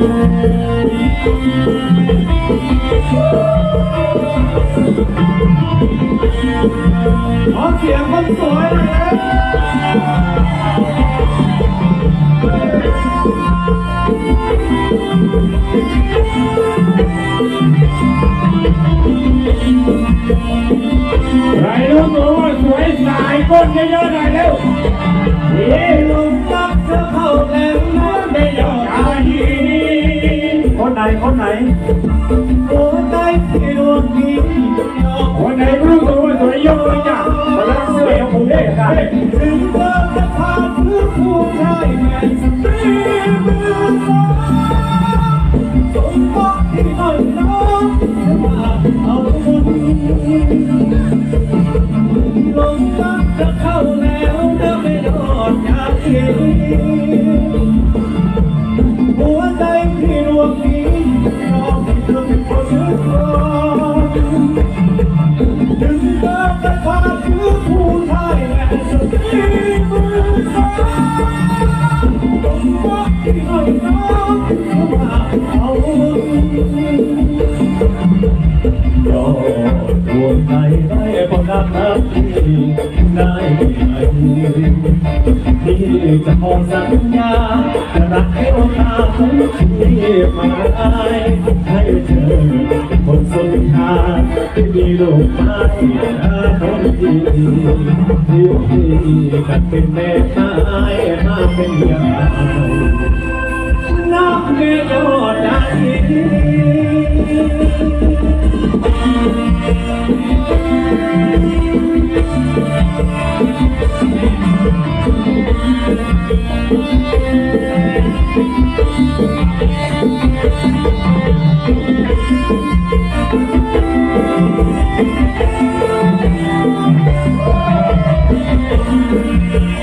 ขอเสียงคนสวยหน่อยนะใครรู้ตัวว่าสวยสายก้นเยอะๆหน่อยเร็วนี่ ไหนคนไหนหัวใจที่ดวงนี้คนไหนรู้ตัวว่าสวยยกตัวอย่างมาล้วเสื้อของผมเองได้ถึงเธอจะผ่านหรือผู้ชายแม่สตรีมือสองสมบอกที่อ่อนน้อมาเอาบุญลงรักจะเข้าแล้วเดินไม่รอดจากที่ ที่ดวงนี้ยอมให้เธอเป็นคนยึดครองถึงเธอจะพาคือผู้ชายแม่สตรีมือสองต้องบอกที่อ่อนมเข้ามาเอายอดดวงใจได้ประกาศนับที่ได้ ที่จะขอสัญญาจะรักให้โอกาสของชีวิตมาให้เธอคนสุดท้ายที่มีลูกไม้อคนที่ดีที่ดีกันเป็นแม่ชายมาเป็นยาย you.